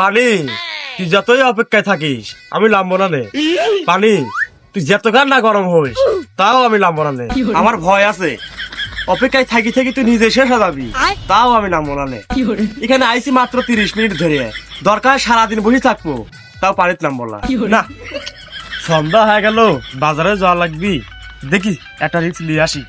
পানি তুই যতই অপেক্ষায় থাকিস আমি নামবো না নে পানি তুই যতক্ষণ না গরম হইস তাও আমি নামবো না নে আমার ভয় আছে। অপেক্ষায় থাকি থাকি তুই নিজে শেষ যাবি। তাও আমি নামবো না নে এখানে আইসি মাত্র তিরিশ মিনিট ধরে। দরকার সারাদিন বসে থাকব। তাও পানিতে নামবো না। না। সন্ধ্যা হয়ে গেল বাজারে যাওয়া লাগবি। দেখি একটা রিক্স নিয়ে আসি।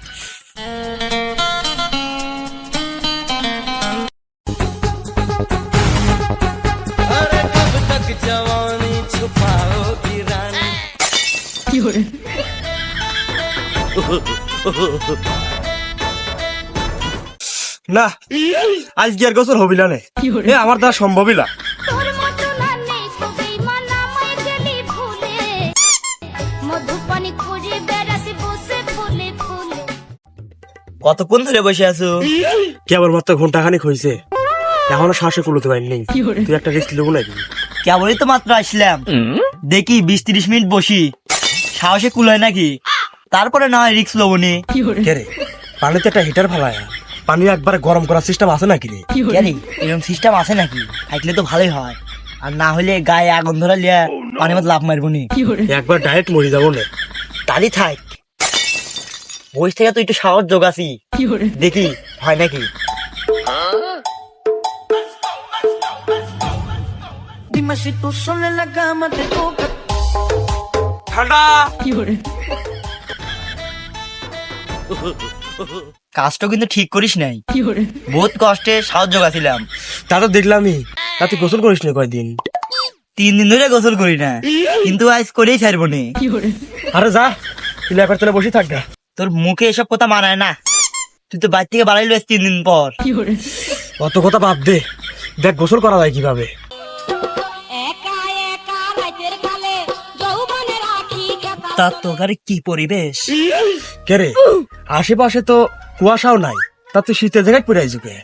না আজকে আর গোসল হবি না? নে এ আমার দ্বারা সম্ভবই না। কতক্ষণ ধরে বসে আছো? কেবল মাত্র ঘণ্টা খানিক হয়েছে এখনও শ্বাসে কুলোতে পারিনি তুই একটা রেস্ট নেব নাকি কেবলই তো মাত্র আসলাম। দেখি বিশ তিরিশ মিনিট বসি। সাহসে কুলায় নাকি? তারপরে না হয় রিক্স লবনি কে রে? পানিতে একটা হিটার ফেলায়। পানি একবার গরম করার সিস্টেম আছে নাকি রে? জানি এরকম সিস্টেম আছে নাকি? থাকলে তো ভালোই হয়। আর না হলে গায়ে আগুন ধরা লিয়া পানি মতো লাভ মারবো নি। একবার ডাইরেক্ট মরে যাব না। তালি থাক। বই থেকে তো একটু সাহস যোগাছি দেখি হয় নাকি? Dime si tú sola en la cama te toca. ঠান্ডা কাজটা কিন্তু ঠিক করিস নাই। বহুত কষ্টে সাহায্য যোগাছিলাম তা তো দেখলামই তা তুই গোসল করিস না কয়দিন? তিন দিন ধরে গোসল করি না কিন্তু আজ করেই ছাড়বো নি। আরে যা তুই লেপার তলে বসে থাক না তোর মুখে এসব কথা মানায় না। তুই তো বাড়ি থেকে বাড়াইলো তিন দিন পর। অত কথা বাদ দে। দেখ গোসল করা যায় কীভাবে। একা একা রাতের কালে যৌবনে রাখি খেতা তা তোর কি পরিবেশ? কে রে? আশেপাশে তো কুয়াশাও নাই তাতে শীতের জায়গায় পুরাই যুগে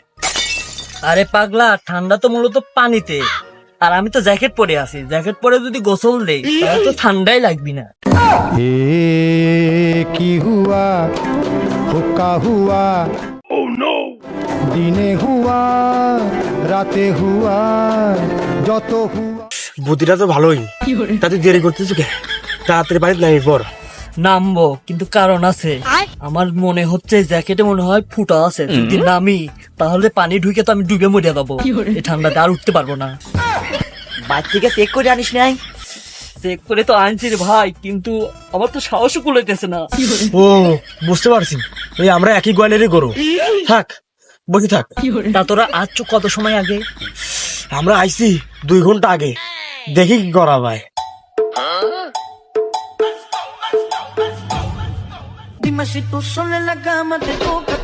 আরে পাগলা ঠান্ডা তো মূলত পানিতে। আর আমি তো জ্যাকেট পরে আছি জ্যাকেট পরে যদি গোসল দেই তাহলে তো ঠান্ডাই লাগবি না। এ কি হুয়া হুকা হুয়া ও নো দিনে হুয়া রাতে হুয়া যত হুয়া। বুদ্ধিটা তো ভালোই তাতে দেরি করতেছে কে? তাড়াতাড়ি বাড়িতে নাই পর নামবো কিন্তু কারণ আছে। আমার মনে হচ্ছে জ্যাকেটে মনে হয় ফুটা আছে। যদি নামি তাহলে পানি ঢুকে তো আমি ডুবে মরে যাব। এই ঠান্ডাতে আর উঠতে পারব না। বাড়ি থেকে চেক করে আনিস নাই? চেক করে তো আনছি রে ভাই কিন্তু আমার তো সাহসও কুলাইতেছে না। ও বুঝতে পারছি। এই আমরা একই গোয়ালেরই গরু। থাক বসে থাক। তা তোরা আসছো কত সময় আগে? আমরা আইছি দুই ঘণ্টা আগে। দেখি কি করা ভাই Dime si tú sola en la cama te toca.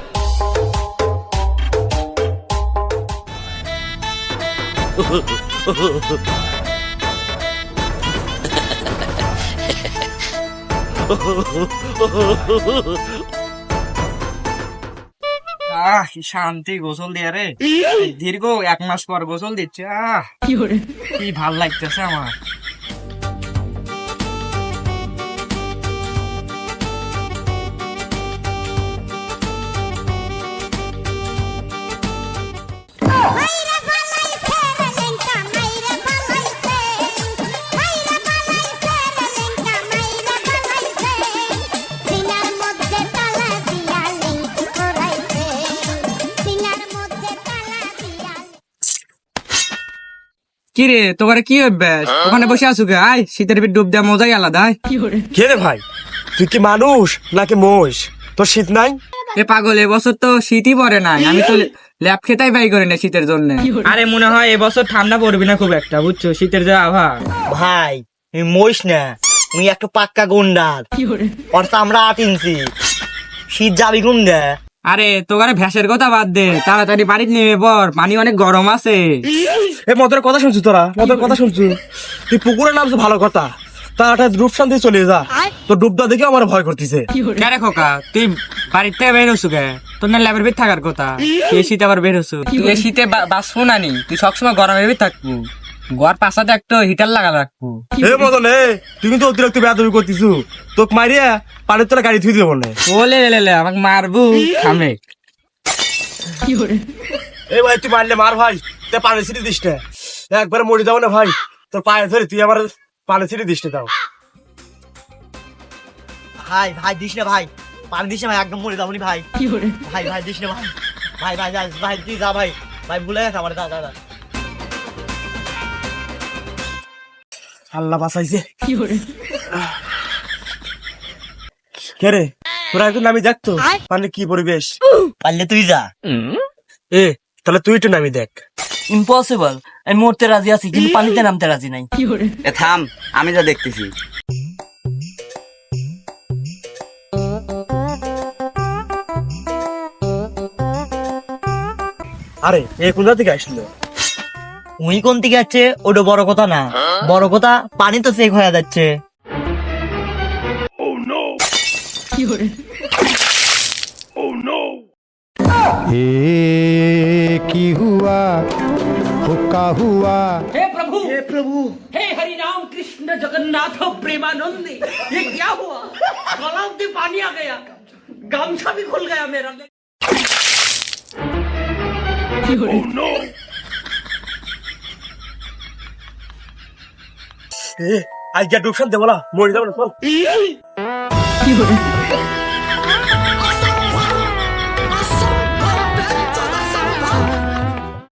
আহ শান্তি গোসল দিয়ে রে দীর্ঘ এক মাস পর গোসল দিচ্ছে আহ কি ভালো লাগতেছে আমার কি রে তোমার কি অভ্যাস? ওখানে বসে আছো কে? আয় শীতের ভিতর ডুব দেওয়া মজাই আলাদা আয়। কে রে ভাই? তুই কি মানুষ নাকি মোষ তোর শীত নাই? এ পাগল এবছর তো শীতই পড়ে নাই। আমি তো ল্যাব খেতাই বাই করে না শীতের জন্য। আরে মনে হয় এবছর ঠান্ডা পড়বে না খুব একটা বুঝছ? শীতের যা আবহাওয়া ভাই তুমি মরিস না তুমি একটা পাক্কা গুন্ডার ওর আমরা আট ইঞ্চি। শীত যাবি গুন্ডা আরে তোকারে ভ্যাসের কথা বাদ দে তাড়াতাড়ি বাড়িতে নেমে পর পানি অনেক গরম আছে। এ মদের কথা শুনছু তোরা? মদের কথা শুনছু তুই পুকুরে নামছো ভালো কথা। তাড়াতাড়ি ডুব শান্তি চলে যা। তোর ডুবটা দেখে আমার ভয় করতেছে। কে খোকা তুই বাড়ির থেকে বের হচ্ছু কে? তোর না ল্যাবের ভিতর থাকার কথা। তুই এই শীতে আবার বের হচ্ছু তুই এই শীতে বা- না নি তুই সবসময় গরমের ভিতর থাকব। ঘর পাশাতে একটা হিটার লাগা রাখব। এ মদন এ তুই কিন্তু অতিরিক্ত বেয়াদবি করতেছু। তোক মারিয়া পানির তলা গাড়ি থুই দেবো না ওলে লে লে আমাকে মারবু। খামে। এই ভাই তুই মারলে মার ভাই। তে পানি ছিটি দিস না। একবার মরে যাব না ভাই। তোর পায়ে ধরে তুই আমার পানি ছিটে দিস দাও। ভাই ভাই দিস না ভাই। পানি দিস না ভাই একদম মরে যাবনি ভাই। ভাই ভাই দিস না ভাই। ভাই ভাই ভাই ভাই তুই যা ভাই। ভাই ভুলে গেছে আমার দাদা দাদা আল্লাহ বাঁচাইছে। কে রে? তোরা একটু নামি দেখ তো। পানি কি পরিবেশ? পারলে তুই যা। এ তাহলে তুই একটু নামি দেখ। ইম্পসিবল আমি মরতে রাজি আছি কিন্তু পানিতে নামতে রাজি নাই। এ থাম আমি যা দেখতেছি। আরে এ কোথা থেকে আসলো? উই কোন দিকে যাচ্ছে ওটা বড় কথা না। বড় কথা পানি তো চেক হয়ে যাচ্ছে। ए की हुआ हुक्का हुआ हे प्रभु हे प्रभु हे हरि राम कृष्ण जगन्नाथ प्रेमानंद ये क्या हुआ गला में पानी आ गया गामछा भी खुल गया मेरा এ আজকে ডুবসান দেবো না মরে যাবো না চল